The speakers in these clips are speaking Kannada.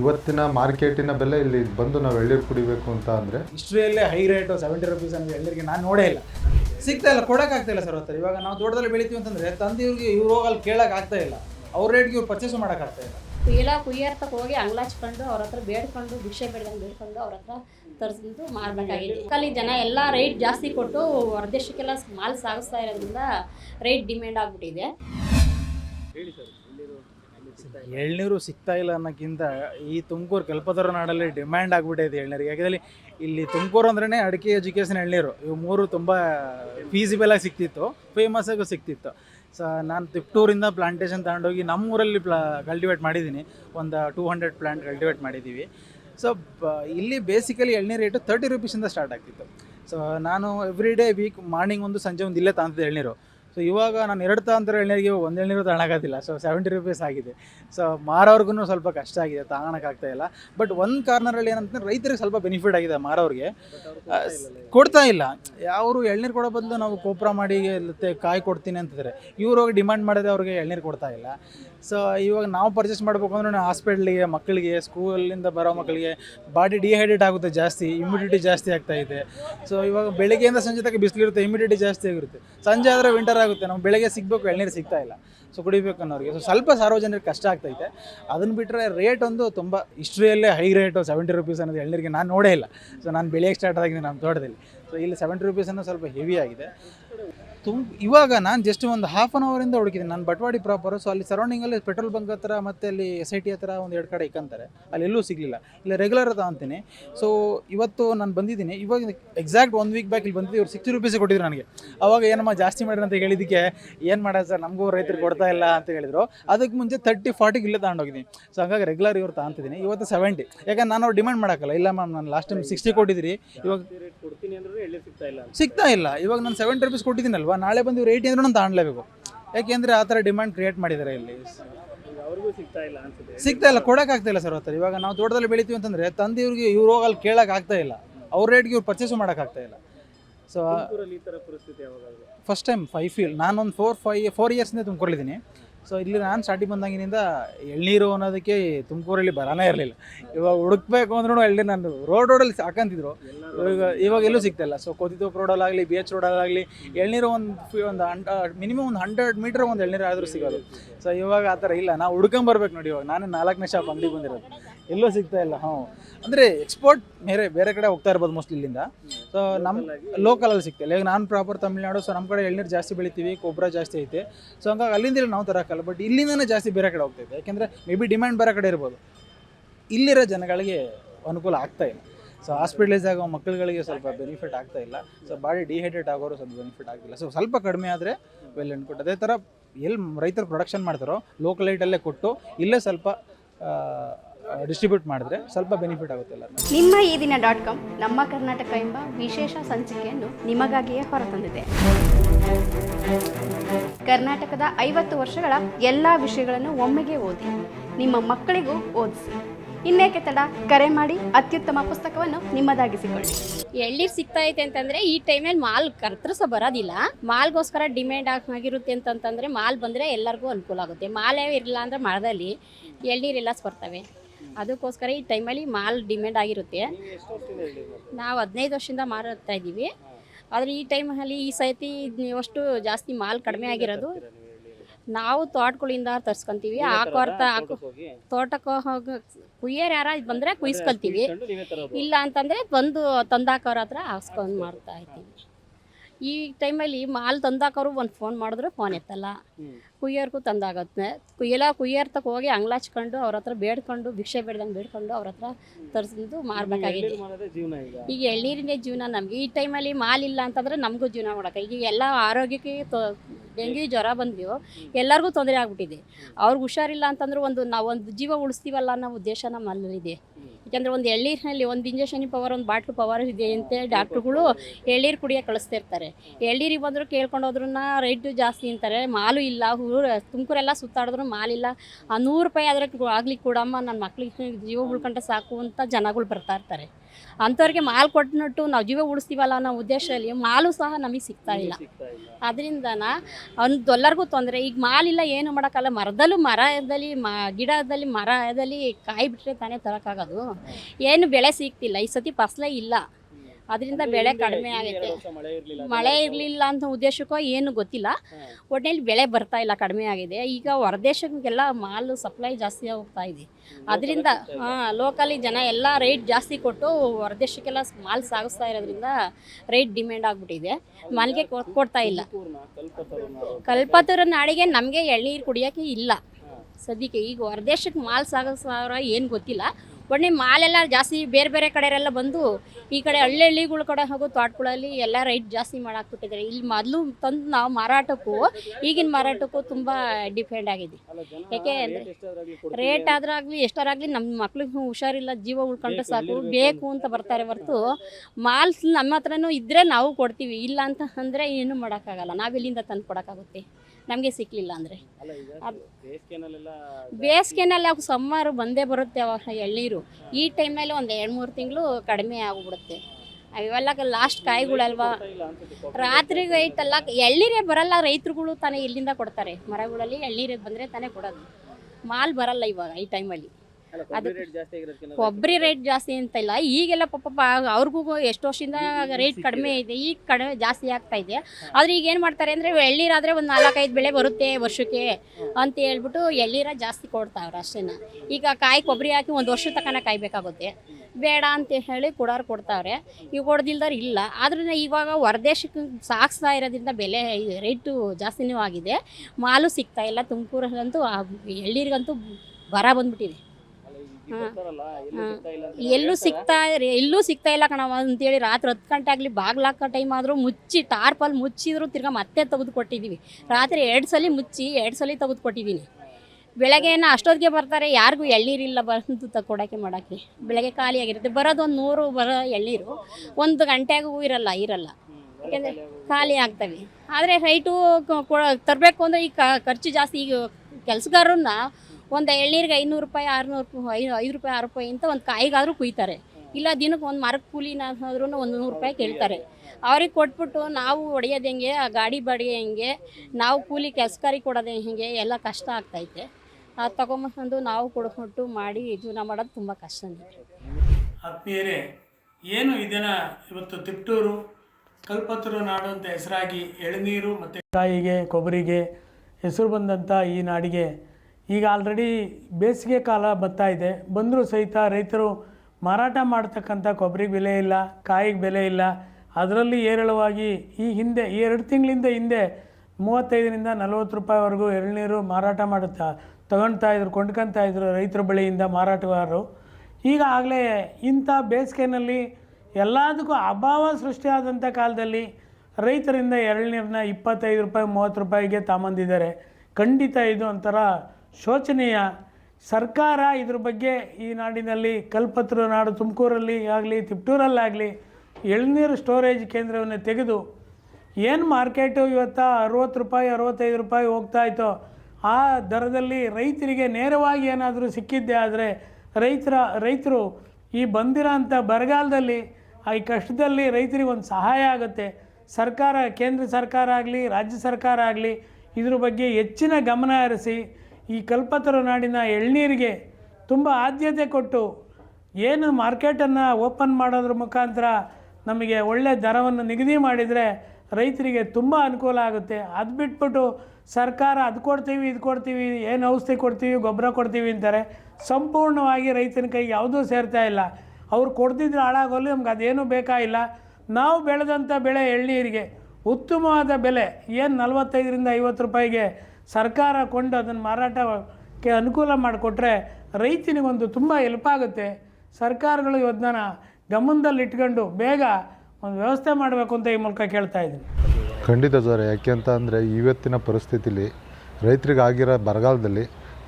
ಇವತ್ತಿನ ಮಾರ್ಕೆಟಿನ ಬೆಲೆ ಇಲ್ಲಿ ಬಂದು ನಾವು ಎಳ್ಳೀರು ಕುಡಿಬೇಕು ಅಂತ ಅಂದ್ರೆ ಹಿಸ್ಟ್ರಿಯಲ್ಲೇ ಹೈ ರೇಟು ಸೆವೆಂಟಿ ರುಪೀಸ್ ಅಂದರೆ ಎಲ್ಲರಿಗೆ ನಾನು ನೋಡೇ ಇಲ್ಲ. ಸಿಗ್ತಾ ಇಲ್ಲ ಕೊಡೋಕ್ಕಾಗ್ತಾ ಇಲ್ಲ ಸರ್ ಹತ್ರ. ಇವಾಗ ನಾವು ತೋಟದಲ್ಲಿ ಬೆಳಿತೀವಿ ಅಂತಂದರೆ ತಂದಿ ಇವ್ರಿಗೆ ಇವ್ರು ಹೋಗಲ್ಲಿ ಕೇಳೋಕೆ ಆಗ್ತಾ ಇಲ್ಲ. ಅವ್ರ ರೇಟ್ಗೆ ಇವ್ರು ಪರ್ಚೇಸ್ ಮಾಡೋಕ್ಕಾಗ್ತಾ ಇಲ್ಲ. ಕುಯ್ಯಲ ಕುಯ್ಯರ್ತಕ್ಕೆ ಹೋಗಿ ಅಂಗ್ಲಾಚ್ಕೊಂಡು ಅವ್ರ ಹತ್ರ ಬೇಡ್ಕೊಂಡು ಭಿಕ್ಷೆ ಬೇಡ್ದಂಗೆ ಬೇಡ್ಕೊಂಡು ಅವ್ರ ಹತ್ರ ತರಿಸ್ಬಿಟ್ಟು ಮಾರ್ಬೇಕಾಗಿತ್ತು ಕಲಿ ಜನ ಎಲ್ಲ ರೇಟ್ ಜಾಸ್ತಿ ಕೊಟ್ಟು ಹೊರದೇಶಕ್ಕೆಲ್ಲ ಮಾಲ್ ಸಾಗಿಸ್ತಾ ಇರೋದ್ರಿಂದ ರೇಟ್ ಡಿಮ್ಯಾಂಡ್ ಆಗಿಬಿಟ್ಟಿದೆ. ಎಳ್ನೀರು ಸಿಗ್ತಾ ಇಲ್ಲ ಅನ್ನೋಕ್ಕಿಂತ ಈ ತುಮಕೂರು ಕಲ್ಪತರು ನಾಡಲ್ಲಿ ಡಿಮ್ಯಾಂಡ್ ಆಗಿಬಿಟ್ಟಿದೆ ಎಳ್ನೀರು ಯಾಕಂದರೆ ಇಲ್ಲಿ ತುಮಕೂರು ಅಂದ್ರೇ ಅಡಿಕೆ ಎಜುಕೇಷನ್ ಎಳ್ನೀರು ಇವು ಮೂರು ತುಂಬ ಸಿಕ್ತಿತ್ತು ಫೇಮಸ್ ಆಗಿ ಸಿಕ್ತಿತ್ತು ಸೊ ನಾನು ತಿಪ್ಟೂರಿಂದ ಪ್ಲಾಂಟೇಶನ್ ತಗೊಂಡೋಗಿ ನಮ್ಮೂರಲ್ಲಿ ಪ್ಲಾ ಕಲ್ಟಿವೇಟ್ ಮಾಡಿದ್ದೀನಿ. ಒಂದು ಟೂ ಹಂಡ್ರೆಡ್ ಪ್ಲಾಂಟ್ ಕಲ್ಟಿವೇಟ್ ಮಾಡಿದ್ದೀವಿ. ಸೊ ಇಲ್ಲಿ ಬೇಸಿಕಲಿ ಎಳ್ನೀರು ರೇಟು ತರ್ಟಿ ರುಪೀಸಿಂದ ಸ್ಟಾರ್ಟ್ ಆಗ್ತಿತ್ತು. ಸೊ ನಾನು ಎವ್ರಿ ಡೇ ವೀಕ್ ಮಾರ್ನಿಂಗ್ ಒಂದು ಸಂಜೆ ಒಂದು ಇಲ್ಲೇ ತಾಂತಿದ್ದೆ ಎಳ್ನೀರು. ಸೊ ಇವಾಗ ನಾನು ಎರಡು ತಾಂತರ ಎಳ್ನೀರಿಗೆ ಒಂದು ಎಳ್ನೀರು ತಗೊಳಕ್ಕಾಗಿಲ್ಲ ಸೊ ಸೆವೆಂಟಿ ರುಪೀಸ್ ಆಗಿದೆ. ಸೊ ಮಾರೋರ್ಗು ಸ್ವಲ್ಪ ಕಷ್ಟ ಆಗಿದೆ ತಗೊಳಕ್ಕಾಗ್ತಾ ಇಲ್ಲ. ಬಟ್ ಒಂದು ಕಾರ್ನರಲ್ಲಿ ಏನಂತಂದ್ರೆ ರೈತರಿಗೆ ಸ್ವಲ್ಪ ಬೆನಿಫಿಟ್ ಆಗಿದೆ ಮಾರೋರಿಗೆ. ಕೊಡ್ತಾ ಇಲ್ಲ ಅವರು ಎಳ್ನೀರು ಕೊಡೋ ಬದಲು ನಾವು ಕೋಪ್ರ ಮಾಡಿ ಕಾಯಿ ಕೊಡ್ತೀನಿ ಅಂತಿದ್ದಾರೆ ಇವ್ರು ಹೋಗಿ ಡಿಮ್ಯಾಂಡ್ ಮಾಡಿದ್ರೆ ಅವ್ರಿಗೆ ಎಳ್ನೀರು ಕೊಡ್ತಾ ಇಲ್ಲ. ಸೊ ಇವಾಗ ನಾವು ಪರ್ಚೇಸ್ ಮಾಡಬೇಕು ಅಂದ್ರೆ ಹಾಸ್ಪಿಟ್ಲಿಗೆ ಮಕ್ಕಳಿಗೆ ಸ್ಕೂಲಿಂದ ಬರೋ ಮಕ್ಕಳಿಗೆ ಬಾಡಿ ಡಿಹೈಡ್ರೇಟ್ ಆಗುತ್ತೆ ಜಾಸ್ತಿ ಇಮ್ಯುಡಿಟಿ ಜಾಸ್ತಿ ಆಗ್ತಾ ಇದೆ. ಸೊ ಇವಾಗ ಬೆಳಗ್ಗೆಯಿಂದ ಸಂಜೆ ತನಕ ಬಿಸಿಲಿರುತ್ತೆ ಇಮ್ಯುಡಿಟಿ ಜಾಸ್ತಿ ಆಗಿರುತ್ತೆ ಸಂಜೆ ಆದರೆ ವಿಂಟರ್ ಆಗುತ್ತೆ ನಾವು ಬೆಳಗ್ಗೆ ಸಿಗಬೇಕು, ಎಳ್ನೀರು ಸಿಗ್ತಾ ಇಲ್ಲ. ಸೊ ಕುಡಿಬೇಕು ಅನ್ನೋರಿಗೆ. ಸೊ ಸ್ವಲ್ಪ ಸಾರ್ವಜನಿಕರಿಗೆ ಕಷ್ಟ ಆಗ್ತೈತೆ ಅದನ್ನು ಬಿಟ್ಟರೆ ರೇಟ್ ಒಂದು ತುಂಬ ಹಿಸ್ಟ್ರಿಯಲ್ಲೇ ಹೈ ರೇಟು ಸೆವೆಂಟಿ ರುಪೀಸ್ ಅನ್ನೋದು ಎಳ್ನೀರಿಗೆ ನಾನು ನೋಡೇ ಇಲ್ಲ. ಸೊ ನಾನು ಬೆಳಗ್ಗೆ ಸ್ಟಾರ್ಟ್ ಆಗಿದೆ ನಮ್ಮ ತೋಟದಲ್ಲಿ. ಸೊ ಇಲ್ಲಿ ಸೆವೆಂಟಿ ರುಪೀಸನ್ನು ಸ್ವಲ್ಪ ಹೆವಿ ಆಗಿದೆ. ತುಮ್ ಇವಾಗ ನಾನು ಜಸ್ಟ್ ಒಂದು ಹಾಫ್ ಆನ್ ಅವರಿಂದ ಹುಡುಕಿದ್ದೀನಿ ನಾನು ಬಟ್ವಾಡಿ ಪ್ರಾಪರ್ ಸೊ ಅಲ್ಲಿ ಸರೌಂಡಿಂಗಲ್ಲಿ ಪೆಟ್ರೋಲ್ ಬಂಕ್ ಹತ್ರ ಮತ್ತು ಅಲ್ಲಿ ಎಸ್ ಐ ಟಿ ಹತ್ರ ಒಂದು ಎರಡು ಕಡೆ ಇಕ್ಕಂತಾರೆ. ಅಲ್ಲಿ ಎಲ್ಲೂ ಸಿಗಲಿಲ್ಲ. ಇಲ್ಲ ರೆಗ್ಯುಲರ್ ತಗೊತೀನಿ ಸೊ ಇವತ್ತು ನಾನು ಬಂದಿದ್ದೀನಿ. ಇವಾಗ ಎಕ್ಸಾಕ್ಟ್ ಒಂದು ವೀಕ್ ಬ್ಯಾಕ್ ಇಲ್ಲಿ ಬಂದಿದ್ದು. ಇವ್ರು ಸಿಕ್ಸ್ಟಿ ರುಪೀಸ್ ಕೊಟ್ಟಿದ್ರು ನನಗೆ. ಅವಾಗ ಏನಮ್ಮ ಜಾಸ್ತಿ ಮಾಡಿರಿ ಅಂತ ಹೇಳಿದ್ದಕ್ಕೆ ಏನು ಮಾಡೋದು ಸರ್ ನಮಗೂ ರೈತರು ಕೊಡ್ತಾ ಇಲ್ಲ ಅಂತ ಹೇಳಿದರು. ಅದಕ್ಕೆ ಮುಂಚೆ ತರ್ಟಿ ಫಾರ್ಟಿಗೆ ಇಲ್ಲೇ ತಗೊಂಡೋಗಿದ್ದೀನಿ. ಸೊ ಹಾಗಾಗಿ ರೆಗ್ಯುಲರ್ ಇವ್ರು ತಗೊಂತಿದ್ದೀನಿ. ಇವತ್ತು ಸೆವೆಂಟಿ ಯಾಕಂದ್ರೆ ನಾನು ಅವ್ರು ಡಿಮ್ಯಾಂಡ್ ಮಾಡೋಕ್ಕಲ್ಲ. ಇಲ್ಲ ಮ್ಯಾಮ್ ನಾನು ಲಾಸ್ಟ್ ಟೈಮ್ ಸಿಕ್ಸ್ಟಿ ಕೊಟ್ಟಿದ್ದೀರಿ ಇವಾಗ ಸಿಗ್ತಾ ಇಲ್ಲ ಇವಾಗ ನಾನು ಸೆವೆಂಟಿ ರುಪೀಸ್ ಕೊಟ್ಟಿದ್ದೀನಲ್ವಾ? ನಾಳೆ ಬಂದು ಇವ್ರು ಏಯ್ಟಿ ಅಂದ್ರೆ ನಾನು ತಗೊಳ್ಲೇಬೇಕು ಯಾಕೆಂದರೆ ಆ ಥರ ಡಿಮ್ಯಾಂಡ್ ಕ್ರಿಯೇಟ್ ಮಾಡಿದ್ದಾರೆ ಇಲ್ಲಿ. ಸಿಗ್ತಾ ಇಲ್ಲ ಕೊಡೋಕ್ಕಾಗ್ತಾ ಇಲ್ಲ ಸರ್ ಹೊತ್ತಾರೆ ಇವಾಗ ನಾವು ತೋಟದಲ್ಲಿ ಬೆಳಿತೀವಿ ಅಂತಂದರೆ ತಂದು ಇವ್ರಿಗೆ ಇವ್ರು ಹೋಗಿ ಅಲ್ಲಿ ಕೇಳೋಕೆ ಆಗ್ತಾ ಇಲ್ಲ. ಅವ್ರ ರೇಟ್ಗೆ ಇವ್ರು ಪರ್ಚೇಸ್ ಮಾಡೋಕ್ಕಾಗ್ತಾ ಇಲ್ಲ. ಸೊ ಫಸ್ಟ್ ಟೈಮ್ ಫೈ ಫೀಲ್ ನಾನೊಂದು ಫೋರ್ ಫೈ ಫೋರ್ ಇಯರ್ಸಿಂದ ತುಮಕೂರಲ್ಲಿದ್ದೀನಿ. ಸೊ ಇಲ್ಲಿ ನಾನು ಸ್ಟಾರ್ಟಿಂಗ್ ಬಂದಾಗಿನಿಂದ ಎಳ್ನೀರು ಅನ್ನೋದಕ್ಕೆ ತುಮಕೂರಲ್ಲಿ ಬರಾನೇ ಇರಲಿಲ್ಲ. ಇವಾಗ ಹುಡುಕ್ಬೇಕು ಅಂದ್ರೂ ಎಳ್ನೀರು ನಾನು ರೋಡ್ ರೋಡಲ್ಲಿ ಸಾಕಂತಿದ್ರು. ಇವಾಗ ಇವಾಗ ಎಲ್ಲೂ ಸಿಗ್ತಾಯಿಲ್ಲ ಸೊ ಕೊತಿತೋಪ್ ರೋಡಲ್ಲಾಗಲಿ ಬಿ ಎಚ್ ರೋಡಲ್ಲಾಗಲಿ ಎಳ್ನೀರು ಒಂದು ಒಂದು ಹಂಡ್ ಮಿನಿಮಮ್ ಒಂದು ಹಂಡ್ರೆಡ್ ಮೀಟ್ರ್ ಒಂದು ಎಳ್ನೀರು ಆದರೂ ಸಿಗೋದು. ಸೊ ಇವಾಗ ಆ ಥರ ಇಲ್ಲ. ನಾವು ಹುಡ್ಕೊಂಬರ್ಬೇಕು ನೋಡಿ ಇವಾಗ. ನಾನು ನಾಲ್ಕನೇ ಶಾಪ್ ಅಂಗಡಿಗೆ ಬಂದಿರೋದು. ಎಲ್ಲೂ ಸಿಗ್ತಾ ಇಲ್ಲ ಹಾಂ ಅಂದರೆ ಎಕ್ಸ್ಪೋರ್ಟ್ ಬೇರೆ ಬೇರೆ ಕಡೆ ಹೋಗ್ತಾ ಇರ್ಬೋದು ಮೋಸ್ಟ್ಲಿ ಇಲ್ಲಿಂದ. ಸೊ ನಮ್ಮ ಲೋಕಲಲ್ಲಿ ಸಿಗ್ತಿಲ್ಲ ಈಗ ನಾನು ಪ್ರಾಪರ್ ತಮಿಳ್ನಾಡು ಸೊ ನಮ್ಮ ಕಡೆ ಎಳ್ನೀರು ಜಾಸ್ತಿ ಬೆಳಿತೀವಿ ಕೊಬ್ಬರ ಜಾಸ್ತಿ ಐತೆ. ಸೊ ಹಂಗಾಗಿ ಅಲ್ಲಿಂದ ಇಲ್ಲಿ ನಾವು ತರಕಲ್ಲ ಬಟ್ ಇಲ್ಲಿಂದನೇ ಜಾಸ್ತಿ ಬೇರೆ ಕಡೆ ಹೋಗ್ತೈತೆ ಯಾಕೆಂದರೆ ಮೇ ಬಿ ಡಿಮ್ಯಾಂಡ್ ಬೇರೆ ಕಡೆ ಇರ್ಬೋದು. ಇಲ್ಲಿರೋ ಜನಗಳಿಗೆ ಅನುಕೂಲ ಆಗ್ತಾ ಇಲ್ಲ. ಸೊ ಹಾಸ್ಪಿಟಲೈಸ್ ಆಗೋ ಮಕ್ಕಳುಗಳಿಗೆ ಸ್ವಲ್ಪ ಬೆನಿಫಿಟ್ ಆಗ್ತಾ ಇಲ್ಲ. ಸೊ ಬಾಡಿ ಡಿಹೈಡ್ರೇಟ್ ಆಗೋರು ಸ್ವಲ್ಪ ಬೆನಿಫಿಟ್ ಆಗ್ತಿಲ್ಲ. ಸೊ ಸ್ವಲ್ಪ ಕಡಿಮೆ ಆದರೆ ವೆಲ್ ಅನ್ಕೊಟ್ಟು ಅದೇ ಥರ ಎಲ್ಲಿ ರೈತರು ಪ್ರೊಡಕ್ಷನ್ ಮಾಡ್ತಾರೋ ಲೋಕಲ್ ಲೈಟಲ್ಲೇ ಕೊಟ್ಟು ಇಲ್ಲೇ ಸ್ವಲ್ಪ ಡಿಸ್ಟ್ರಿಬ್ಯೂಟ್ ಮಾಡಿದ್ರೆ ಸ್ವಲ್ಪ ಬೆನಿಫಿಟ್ ಆಗುತ್ತೆ ಎಲ್ಲ. ನಿಮ್ಮ ಈ ದಿನ ಡಾಟ್ ಕಾಮ್ ನಮ್ಮ ಕರ್ನಾಟಕ ಎಂಬ ವಿಶೇಷ ಸಂಚಿಕೆಯನ್ನು ನಿಮಗಾಗಿಯೇ ಹೊರತಂದಿದೆ. ಕರ್ನಾಟಕದ ಐವತ್ತು ವರ್ಷಗಳ ಎಲ್ಲ ವಿಷಯಗಳನ್ನು ಒಮ್ಮೆಗೆ ಓದಿ ನಿಮ್ಮ ಮಕ್ಕಳಿಗೂ ಓದಿಸಿ. ಇನ್ನೇಕೆ ತಡ? ಕರೆ ಮಾಡಿ ಅತ್ಯುತ್ತಮ ಪುಸ್ತಕವನ್ನು ನಿಮ್ಮದಾಗಿಸಿಕೊಳ್ಳಿ. ಎಳ್ಳೀರ್ ಸಿಗ್ತಾ ಐತೆ ಅಂತಂದ್ರೆ ಈ ಟೈಮಲ್ಲಿ ಮಾಲ್ ಕರ್ತರಿಸ ಬರೋದಿಲ್ಲ. ಮಾಲ್ಗೋಸ್ಕರ ಡಿಮ್ಯಾಂಡ್ ಆಗಿರುತ್ತೆ ಅಂತಂತಂದ್ರೆ ಮಾಲ್ ಬಂದ್ರೆ ಎಲ್ಲರಿಗೂ ಅನುಕೂಲ ಆಗುತ್ತೆ. ಮಾಲೇ ಇರಲಿಲ್ಲ ಅಂದ್ರೆ ಮರದಲ್ಲಿ ಎಳ್ಳೀರೆಲ್ಲ ಬರ್ತವೆ ಅದಕ್ಕೋಸ್ಕರ ಈ ಟೈಮಲ್ಲಿ ಮಾಲ್ ಡಿಮ್ಯಾಂಡ್ ಆಗಿರುತ್ತೆ. ನಾವು ಹದಿನೈದು ವರ್ಷದಿಂದ ಮಾರುತ್ತಾ ಇದ್ದೀವಿ. ಆದರೆ ಈ ಟೈಮಲ್ಲಿ ಈ ಸತಿ ಅಷ್ಟು ಜಾಸ್ತಿ ಮಾಲ್ ಕಡಿಮೆ ಆಗಿರೋದು. ನಾವು ತೋಟಗಳಿಂದ ತರ್ಸ್ಕೊಂತೀವಿ. ಹಾಕೋರ್ತ ಹಾಕೋ ತೋಟಕ್ಕೆ ಹೋಗಿ? ಕುಯ್ಯೋರು ಯಾರ ಬಂದರೆ ಕುಯ್ಸ್ಕೊಳ್ತೀವಿ. ಇಲ್ಲ ಅಂತಂದರೆ ಬಂದು ತಂದಾಕೋರ ಹತ್ರ ಹಾಕ್ಸ್ಕೊಂಡು ಮಾಡ್ತಾ ಇರ್ತೀವಿ ಈ ಟೈಮಲ್ಲಿ ಮಾಲ್ ತಂದಾಕೋರು ಒಂದು ಫೋನ್ ಮಾಡಿದ್ರೆ ಫೋನ್ ಎತ್ತಲ್ಲ. ಕುಯ್ಯರ್ಗೂ ತಂದಾಗತ್ತೆ. ಕುಯ್ಯಲ್ಲ ಕುಯ್ಯರ್ ತಕ್ಕ ಹೋಗಿ ಅಂಗ್ಲಾಚ್ಕೊಂಡು ಅವ್ರ ಹತ್ರ ಬೇಡ್ಕೊಂಡು ಭಿಕ್ಷೆ ಬೇಡ್ದಂಗೆ ಬೇಡ್ಕೊಂಡು ಅವ್ರ ಹತ್ರ ತರಿಸಿದ್ದು ಮಾರಬೇಕಾಗಿದೆ. ಈಗ. ಎಳ್ನೀರಿನ ಜೀವನ ನಮಗೆ. ಈ ಟೈಮಲ್ಲಿ ಮಾಲ್ ಇಲ್ಲ ಅಂತಂದ್ರೆ ನಮಗೂ ಜೀವನ ಮಾಡೋಕೆ ಈಗ ಎಲ್ಲ ಆರೋಗ್ಯಕ್ಕೆ ಡೆಂಗಿ ಡೆಂಗ್ಯೂ ಜ್ವರ ಬಂದ್ವಿ. ಎಲ್ಲರಿಗೂ ತೊಂದರೆ ಆಗ್ಬಿಟ್ಟಿದೆ. ಅವ್ರಿಗೆ ಹುಷಾರಿಲ್ಲ ಅಂತಂದ್ರೆ ಒಂದು ನಾವೊಂದು ಒಂದು ಜೀವ ಉಳಿಸ್ತೀವಲ್ಲ ಅನ್ನೋ ಉದ್ದೇಶ ನಮ್ಮಲ್ಲಿದೆ. ಯಾಕೆಂದರೆ ಒಂದು ಎಳ್ನೀರಿನಲ್ಲಿ ಒಂದು ಇಂಜೆಕ್ಷನ್ ಪವರ್, ಒಂದು ಬಾಟ್ಲು ಪವರ್ ಇದೆ ಅಂತೇಳಿ ಡಾಕ್ಟ್ರುಗಳು ಎಳ್ನೀರು ಕುಡಿಯೋಕೆ ಕಳಿಸ್ತಿರ್ತಾರೆ. ಎಳ್ನೀರಿಗೆ ಬಂದರೂ ಕೇಳ್ಕೊಂಡು ಹೋದ್ರನ್ನ ರೇಟು ಜಾಸ್ತಿ ಅಂತಾರೆ. ಮಾಲು ಇಲ್ಲ ಊರು ತುಮಕೂರೆಲ್ಲ ಸುತ್ತಾಡಿದ್ರು ಮಾಲಿಲ್ಲ ಆ ನೂರು ರೂಪಾಯಿ ಆದ್ರೆ ಆಗಲಿ ಕೊಡಮ್ಮ ನನ್ನ ಮಕ್ಳಿಗೆ ಜೀವ ಉಳ್ಕೊಂಡ್ರೆ ಸಾಕು ಅಂತ ಜನಗಳು ಬರ್ತಾ ಇರ್ತಾರೆ. ಅಂಥವ್ರಿಗೆ ಮಾಲ್ ಕೊಟ್ಬಿಟ್ಟು ನಾವು ಜೀವ ಉಳಿಸ್ತೀವಲ್ಲ ಅನ್ನೋ ಉದ್ದೇಶದಲ್ಲಿ ಮಾಲು ಸಹ ನಮಗೆ ಸಿಗ್ತಾ ಇಲ್ಲ. ಅದರಿಂದನ ಒಂದು ಎಲ್ಲರಿಗೂ ತೊಂದರೆ ಈಗ ಮಾಲಿಲ್ಲ ಏನು ಮಾಡೋಕ್ಕಲ್ಲ ಮರದಲ್ಲೂ ಮರದಲ್ಲಿ ಮ ಗಿಡದಲ್ಲಿ ಮರದಲ್ಲಿ ಕಾಯಿ ಬಿಟ್ಟರೆ ತಾನೇ ತರೋಕ್ಕಾಗೋದು ಏನು ಬೆಳೆ ಸಿಗ್ತಿಲ್ಲ. ಈ ಸತಿ ಫಸಲೇ ಇಲ್ಲ. ಅದರಿಂದ ಬೆಳೆ ಕಡಿಮೆ ಆಗೈತೆ. ಮಳೆ ಇರಲಿಲ್ಲ ಅಂತ ಉದ್ದೇಶಕ್ಕೋ ಏನು ಗೊತ್ತಿಲ್ಲ. ಒಟ್ಟಿನಲ್ಲಿ ಬೆಳೆ ಬರ್ತಾ ಇಲ್ಲ ಕಡಿಮೆ ಆಗಿದೆ. ಈಗ ಹೊರದೇಶಕ್ಕೆಲ್ಲ ಮಾಲು ಸಪ್ಲೈ ಜಾಸ್ತಿ ಹೋಗ್ತಾ ಇದೆ. ಅದರಿಂದ ಹಾಂ ಲೋಕಲಿ ಜನ ಎಲ್ಲ ರೇಟ್ ಜಾಸ್ತಿ ಕೊಟ್ಟು ಹೊರದೇಶಕ್ಕೆಲ್ಲ ಮಾಲ್ ಸಾಗಿಸ್ತಾ ಇರೋದ್ರಿಂದ ರೇಟ್ ಡಿಮ್ಯಾಂಡ್ ಆಗಿಬಿಟ್ಟಿದೆ. ಮಾಲ್ಗೆ ಕೊಡ್ತಾ ಇಲ್ಲ. ಕಲ್ಪತರು ನಾಡಿಗೆ ನಮಗೆ ಎಳ್ನೀರು ಕುಡಿಯೋಕ್ಕೆ ಇಲ್ಲ. ಸದ್ಯಕ್ಕೆ ಈಗ ಹೊರದೇಶಕ್ಕೆ ಮಾಲ್ ಸಾಗಿಸೋರ ಏನು ಗೊತ್ತಿಲ್ಲ. ಒಳ್ಳೆ ಮಾಲೆಲ್ಲ ಜಾಸ್ತಿ ಬೇರೆ ಬೇರೆ ಕಡೆಯವರೆಲ್ಲ ಬಂದು ಈ ಕಡೆ ಹಳ್ಳಿ ಹಳ್ಳಿಗಳ ಕಡೆ ಹಾಗೂ ತೋಟಗಳಲ್ಲಿ ಎಲ್ಲ ರೈಟ್ ಜಾಸ್ತಿ ಮಾಡಾಕ್ಬಿಟ್ಟಿದ್ದಾರೆ. ಇಲ್ಲಿ ಮೊದಲು ತಂದು ನಾವು ಮಾರಾಟಕ್ಕೂ ಈಗಿನ ಮಾರಾಟಕ್ಕೂ ತುಂಬ ಡಿಪೆಂಡ್ ಆಗಿದೆ. ಯಾಕೆ ಅಂದರೆ ರೇಟ್ ಆದ್ರಾಗಲಿ ಎಷ್ಟಾರಾಗಲಿ ನಮ್ಮ ಮಕ್ಳಿಗೆ ಹುಷಾರಿಲ್ಲ ಜೀವ ಉಳ್ಕೊಂಡ್ರೆ ಸಾಕು ಬೇಕು ಅಂತ ಬರ್ತಾರೆ ಹೊರತು ಮಾಲ್ಸ್ ನಮ್ಮ ಹತ್ರನೂ ಇದ್ದರೆ ನಾವು ಕೊಡ್ತೀವಿ. ಇಲ್ಲ ಅಂತ ಅಂದರೆ ಏನೂ ಮಾಡೋಕ್ಕಾಗಲ್ಲ. ನಾವೆಲ್ಲಿಂದ ತಂದು ಕೊಡೋಕ್ಕಾಗುತ್ತೆ? ನಮಗೆ ಸಿಕ್ಕಲಿಲ್ಲ ಅಂದರೆ. ಬೇಸಿಗೆನಲ್ಲಿ ಸಮ್ಮರ್ ಬಂದೇ ಬರುತ್ತೆ ಅವಾಗ ಎಳ್ನೀರು ಈ ಟೈಮ್ನಲ್ಲಿ ಒಂದು ಎರಡು ಮೂರು ತಿಂಗಳು ಕಡಿಮೆ ಆಗಿಬಿಡುತ್ತೆ. ಇವೆಲ್ಲ ಲಾಸ್ಟ್ ಕಾಯಿಗಳಲ್ವಾ? ರಾತ್ರಿ ಐತಲ್ಲ, ಎಳ್ನೀರೇ ಬರಲ್ಲ, ರೈತರುಗಳು ತಾನೇ ಇಲ್ಲಿಂದ ಕೊಡ್ತಾರೆ. ಮರಗಳಲ್ಲಿ ಎಳ್ನೀರೇ ಬಂದರೆ ತಾನೇ ಕೊಡೋದು. ಮಾಲ್ ಬರಲ್ಲ ಇವಾಗ ಈ ಟೈಮಲ್ಲಿ ಅದು ಕೊಬ್ಬರಿ ರೇಟ್ ಜಾಸ್ತಿ ಅಂತ ಇಲ್ಲ. ಈಗೆಲ್ಲ ಪಾಪ ಅವ್ರಿಗೂ ಎಷ್ಟು ವರ್ಷದಿಂದ ರೇಟ್ ಕಡಿಮೆ ಇದೆ. ಈಗ ಕಡಿಮೆ ಜಾಸ್ತಿ ಆಗ್ತಾ ಇದೆ. ಆದ್ರೆ ಈಗ ಏನು ಮಾಡ್ತಾರೆ ಅಂದರೆ ಎಳ್ನೀರಾದರೆ ಒಂದು ನಾಲ್ಕೈದು ಬೆಳೆ ಬರುತ್ತೆ ವರ್ಷಕ್ಕೆ ಅಂತ ಹೇಳ್ಬಿಟ್ಟು ಎಳ್ಳೀರ ಜಾಸ್ತಿ ಕೊಡ್ತಾವ್ರೆ ಅಷ್ಟೇನ. ಈಗ ಕಾಯಿ ಕೊಬ್ಬರಿ ಹಾಕಿ ಒಂದು ವರ್ಷ ತಕನ ಕಾಯ್ಬೇಕಾಗುತ್ತೆ. ಬೇಡ ಅಂತ ಹೇಳಿ ಕೊಡೋರು ಕೊಡ್ತಾವ್ರೆ. ಈಗ ಕೊಡ್ದಿಲ್ದವ್ರು ಇಲ್ಲ. ಆದ್ರೂ ಇವಾಗ ಹೊರದೇಶಕ್ಕೆ ಸಾಗಿಸ್ತಾ ಇರೋದ್ರಿಂದ ಬೆಲೆ ರೇಟು ಜಾಸ್ತಿನೂ ಆಗಿದೆ. ಮಾಲು ಸಿಗ್ತಾ ಇಲ್ಲ. ತುಮಕೂರಿಗಂತೂ ಆ ಎಳ್ನೀರಿಗಂತೂ ಬರ ಬಂದ್ಬಿಟ್ಟಿದೆ. ಎಲ್ಲೂ ಸಿಗ್ತಾ ಎಲ್ಲೂ ಸಿಗ್ತಾ ಇಲ್ಲ ಕಣವ ಅಂತೇಳಿ ರಾತ್ರಿ ಹತ್ತು ಗಂಟೆ ಆಗಲಿ ಬಾಗ್ಲಾಕೋ ಟೈಮ್ ಆದರೂ ಮುಚ್ಚಿ ಟಾರ್ಪಲ್ಲಿ ಮುಚ್ಚಿದ್ರು ತಿರ್ಗಾ ಮತ್ತೆ ತೆಗೆದು ಕೊಟ್ಟಿದ್ದೀವಿ ರಾತ್ರಿ ಎರಡು ಸಲ ಮುಚ್ಚಿ ಎರಡು ಸಲ ತೆಗೆದು ಕೊಟ್ಟಿದ್ದೀನಿ ಬೆಳಗ್ಗೆನ ಅಷ್ಟೊತ್ತಿಗೆ ಬರ್ತಾರೆ ಯಾರಿಗೂ ಎಳ್ನೀರಿಲ್ಲ ಬಂದು ತಗೊಡೋಕ್ಕೆ ಮಾಡೋಕ್ಕೆ. ಬೆಳಗ್ಗೆ ಖಾಲಿಯಾಗಿರುತ್ತೆ ಬರೋದು ಒಂದು ನೂರು ಬರೋ ಎಳ್ನೀರು ಒಂದು ಗಂಟೆಗೂ ಇರಲ್ಲ ಇರಲ್ಲ. ಯಾಕೆಂದರೆ ಖಾಲಿ ಆಗ್ತವೆ. ಆದರೆ ರೈಟು ತರಬೇಕು ಅಂದರೆ ಈಗ ಖರ್ಚು ಜಾಸ್ತಿ. ಈಗ ಕೆಲಸಗಾರನ್ನ ಒಂದು ಎಳ್ನೀರಿಗೆ ಐನೂರು ರೂಪಾಯಿ, ಆರುನೂರು ರೂಪಾಯಿ ಐದು ರೂಪಾಯಿ, ಆರು ರೂಪಾಯಿ ಅಂತ ಒಂದು ಕಾಯಿಗಾದರೂ ಕುಯ್ತಾರೆ. ಇಲ್ಲ ದಿನಕ್ಕೆ ಒಂದು ಮರಕ್ಕೆ ಕೂಲಿನಾದ್ರೂ ಒಂದು ನೂರು ರೂಪಾಯಿ ಕೇಳ್ತಾರೆ. ಅವ್ರಿಗೆ ಕೊಟ್ಬಿಟ್ಟು ನಾವು ಹೊಡೆಯೋದು ಹೆಂಗೆ, ಆ ಗಾಡಿ ಬಾಡಿಗೆ ಹೆಂಗೆ, ನಾವು ಕೂಲಿ ಕೆಸ್ಕಾರಿ ಕೊಡೋದು ಹೆಂಗೆ, ಎಲ್ಲ ಕಷ್ಟ ಆಗ್ತೈತೆ. ಅದು ತಗೊಂಬಂದು ನಾವು ಕೊಡ್ಬಿಟ್ಟು ಮಾಡಿ ಜೀವನ ಮಾಡೋದು ತುಂಬ ಕಷ್ಟ ಆತ್ಮೀಯರೇ, ಏನು ಇದನ್ನ ಇವತ್ತು ತಿಪ್ಟೂರು, ಕಲ್ಪತ್ರ ನಾಡು ಹೆಸರಾಗಿ ಎಳನೀರು ಮತ್ತು ಕಾಯಿಗೆ ಕೊಬ್ಬರಿಗೆ ಹೆಸರು ಬಂದಂಥ ಈ ನಾಡಿಗೆ ಈಗ ಆಲ್ರೆಡಿ ಬೇಸಿಗೆ ಕಾಲ ಬರ್ತಾ ಇದೆ. ಬಂದರೂ ಸಹಿತ ರೈತರು ಮಾರಾಟ ಮಾಡ್ತಕ್ಕಂಥ ಕೊಬ್ಬರಿಗೆ ಬೆಲೆ ಇಲ್ಲ, ಕಾಯಿಗೆ ಬೆಲೆ ಇಲ್ಲ. ಅದರಲ್ಲಿ ಏರಳವಾಗಿ ಈ ಹಿಂದೆ ಎರಡು ತಿಂಗಳಿಂದ ಹಿಂದೆ ಮೂವತ್ತೈದರಿಂದ ನಲವತ್ತು ರೂಪಾಯಿವರೆಗೂ ಎಳ್ನೀರು ಮಾರಾಟ ಮಾಡುತ್ತಾ ತಗೊಳ್ತಾ ಇದ್ರು, ಕೊಂಡ್ಕೊತಾ ಇದ್ರು ರೈತರ ಬಳಿಯಿಂದ ಮಾರಾಟಗಾರರು. ಈಗಾಗಲೇ ಇಂಥ ಬೇಸಿಗೆನಲ್ಲಿ ಎಲ್ಲದಕ್ಕೂ ಅಭಾವ ಸೃಷ್ಟಿಯಾದಂಥ ಕಾಲದಲ್ಲಿ ರೈತರಿಂದ ಎಳ್ನೀರನ್ನ ಇಪ್ಪತ್ತೈದು ರೂಪಾಯಿ, ಮೂವತ್ತು ರೂಪಾಯಿಗೆ ತಾಂಬಂದಿದ್ದಾರೆ. ಖಂಡಿತ ಇದು ಒಂಥರ ಶೋಚನೀಯ ಸರ್ಕಾರ ಇದ್ರ ಬಗ್ಗೆ ಈ ನಾಡಿನಲ್ಲಿ ಕಲ್ಪತ್ರ ನಾಡು ತುಮಕೂರಲ್ಲಿ ಆಗಲಿ ತಿಪ್ಟೂರಲ್ಲಾಗಲಿ ಎಳ್ನೀರು ಸ್ಟೋರೇಜ್ ಕೇಂದ್ರವನ್ನು ತೆಗೆದು ಏನು ಮಾರ್ಕೆಟು ಇವತ್ತು ಅರುವತ್ತು ರೂಪಾಯಿ, ಅರುವತ್ತೈದು ರೂಪಾಯಿ ಹೋಗ್ತಾ ಇತ್ತೋ, ಆ ದರದಲ್ಲಿ ರೈತರಿಗೆ ನೇರವಾಗಿ ಏನಾದರೂ ಸಿಕ್ಕಿದ್ದೆ ಆದರೆ ರೈತರ, ರೈತರು ಈ ಬಂದಿರೋಂಥ ಬರಗಾಲದಲ್ಲಿ ಆ ಈ ಕಷ್ಟದಲ್ಲಿ ರೈತರಿಗೆ ಒಂದು ಸಹಾಯ ಆಗುತ್ತೆ. ಸರ್ಕಾರ, ಕೇಂದ್ರ ಸರ್ಕಾರ ಆಗಲಿ, ರಾಜ್ಯ ಸರ್ಕಾರ ಆಗಲಿ, ಇದ್ರ ಬಗ್ಗೆ ಹೆಚ್ಚಿನ ಗಮನ ಹರಿಸಿ ಈ ಕಲ್ಪತರು ನಾಡಿನ ಎಳ್ನೀರಿಗೆ ತುಂಬ ಆದ್ಯತೆ ಕೊಟ್ಟು ಏನು ಮಾರ್ಕೆಟನ್ನು ಓಪನ್ ಮಾಡೋದ್ರ ಮುಖಾಂತರ ನಮಗೆ ಒಳ್ಳೆಯ ದರವನ್ನು ನಿಗದಿ ಮಾಡಿದರೆ ರೈತರಿಗೆ ತುಂಬ ಅನುಕೂಲ ಆಗುತ್ತೆ. ಅದು ಬಿಟ್ಬಿಟ್ಟು ಸರ್ಕಾರ ಅದು ಕೊಡ್ತೀವಿ, ಇದು ಕೊಡ್ತೀವಿ, ಏನು ಔಷಧಿ ಕೊಡ್ತೀವಿ, ಗೊಬ್ಬರ ಕೊಡ್ತೀವಿ ಅಂತಾರೆ. ಸಂಪೂರ್ಣವಾಗಿ ರೈತನ ಕೈಗೆ ಯಾವುದೂ ಸೇರ್ತಾ ಇಲ್ಲ. ಅವ್ರು ಕೊಡ್ತಿದ್ರೆ ಹಾಳಾಗೋಲ್ಲ, ನಮ್ಗೆ ಅದೇನೂ ಬೇಕಾಗಿಲ್ಲ ನಾವು ಬೆಳೆದಂಥ ಬೆಳೆ ಎಳ್ನೀರಿಗೆ ಉತ್ತಮವಾದ ಬೆಲೆ, ಏನು ನಲವತ್ತೈದರಿಂದ ಐವತ್ತು ರೂಪಾಯಿಗೆ ಸರ್ಕಾರ ಕೊಂಡು ಅದನ್ನು ಮಾರಾಟಕ್ಕೆ ಅನುಕೂಲ ಮಾಡಿಕೊಟ್ರೆ ರೈತನಿಗೊಂದು ತುಂಬ ಹೆಲ್ಪ್ ಆಗುತ್ತೆ. ಸರ್ಕಾರಗಳು ಇವತ್ತನ್ನ ಗಮನದಲ್ಲಿ ಇಟ್ಕೊಂಡು ಬೇಗ ಒಂದು ವ್ಯವಸ್ಥೆ ಮಾಡಬೇಕು ಅಂತ ಈ ಮೂಲಕ ಕೇಳ್ತಾ ಇದ್ದೀನಿ. ಖಂಡಿತ ಸರ್, ಯಾಕೆ ಅಂತ ಅಂದರೆ ಇವತ್ತಿನ ಪರಿಸ್ಥಿತಿಲಿ ರೈತರಿಗೆ ಆಗಿರೋ ಬರಗಾಲದಲ್ಲಿ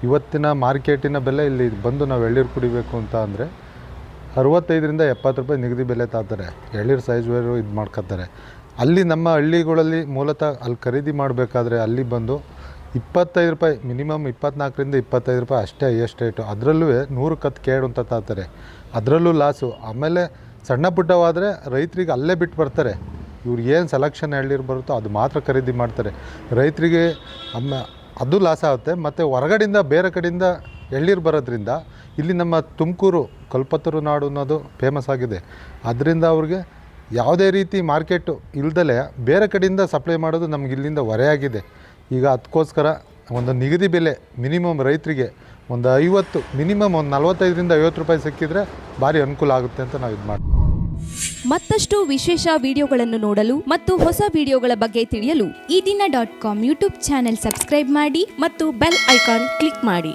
ಇವತ್ತಿನ ಮಾರ್ಕೆಟಿನ ಬೆಲೆ ಇಲ್ಲಿ ಬಂದು ನಾವು ಎಳ್ನೀರು ಕುಡಿಬೇಕು ಅಂತ ಅಂದರೆ ಅರವತ್ತೈದರಿಂದ ಎಪ್ಪತ್ತು ರೂಪಾಯಿ ನಿಗದಿ ಬೆಲೆ ತಾತಾರೆ ಎಳ್ನೀರು ಸೈಜ್ ಇದು ಮಾಡ್ಕೋತಾರೆ ಅಲ್ಲಿ ನಮ್ಮ ಹಳ್ಳಿಗಳಲ್ಲಿ ಮೂಲತಃ ಅಲ್ಲಿ ಖರೀದಿ ಮಾಡಬೇಕಾದ್ರೆ ಅಲ್ಲಿ ಬಂದು ಇಪ್ಪತ್ತೈದು ರೂಪಾಯಿ, ಮಿನಿಮಮ್ ಇಪ್ಪತ್ನಾಲ್ಕರಿಂದ ಇಪ್ಪತ್ತೈದು ರೂಪಾಯಿ ಅಷ್ಟೇ ಹೈಯೆಸ್ಟ್ ರೇಟು ಅದರಲ್ಲೂ ನೂರು ಕತ್ತು ಕೇಡು ಅಂತ ತಾತಾರೆ. ಅದರಲ್ಲೂ ಲಾಸು ಆಮೇಲೆ ಸಣ್ಣ ಪುಟ್ಟವಾದರೆ ರೈತರಿಗೆ ಅಲ್ಲೇ ಬಿಟ್ಟು ಬರ್ತಾರೆ. ಇವ್ರು ಏನು ಸೆಲೆಕ್ಷನ್ ಎಳ್ನೀರು ಬರುತ್ತೋ ಅದು ಮಾತ್ರ ಖರೀದಿ ಮಾಡ್ತಾರೆ. ರೈತರಿಗೆ ಅಮ್ಮ, ಅದು ಲಾಸ್ ಆಗುತ್ತೆ. ಮತ್ತು ಹೊರಗಡೆಯಿಂದ ಬೇರೆ ಕಡೆಯಿಂದ ಎಳ್ಳೀರು ಬರೋದ್ರಿಂದ ಇಲ್ಲಿ ನಮ್ಮ ತುಮಕೂರು, ಕಲ್ಪತರು ನಾಡು ಅನ್ನೋದು ಫೇಮಸ್ ಆಗಿದೆ. ಅದರಿಂದ ಅವ್ರಿಗೆ ಯಾವುದೇ ರೀತಿ ಮಾರ್ಕೆಟು ಇಲ್ದಲೇ ಬೇರೆ ಕಡೆಯಿಂದ ಸಪ್ಲೈ ಮಾಡೋದು ನಮ್ಗೆ ಇಲ್ಲಿಂದ ಹೊರೆಯಾಗಿದೆ ಈಗ ಅದಕ್ಕೋಸ್ಕರ ಒಂದು ನಿಗದಿ ಬೆಲೆ ಮಿನಿಮಮ್ ರೈತರಿಗೆ ಒಂದು ಐವತ್ತು, ಮಿನಿಮಮ್ ಒಂದು ನಲವತ್ತೈದರಿಂದ ಐವತ್ತು ರೂಪಾಯಿ ಸಿಕ್ಕಿದ್ರೆ ಭಾರಿ ಅನುಕೂಲ ಆಗುತ್ತೆ ಅಂತ ನಾವು ಇದು ಮಾಡ್ತೀವಿ ಮತ್ತಷ್ಟು ವಿಶೇಷ ವಿಡಿಯೋಗಳನ್ನು ನೋಡಲು ಮತ್ತು ಹೊಸ ವಿಡಿಯೋಗಳ ಬಗ್ಗೆ ತಿಳಿಯಲು Ee Dina dot com YouTube channel subscribe ಮಾಡಿ ಮತ್ತು ಬೆಲ್ ಐಕಾನ್ ಕ್ಲಿಕ್ ಮಾಡಿ.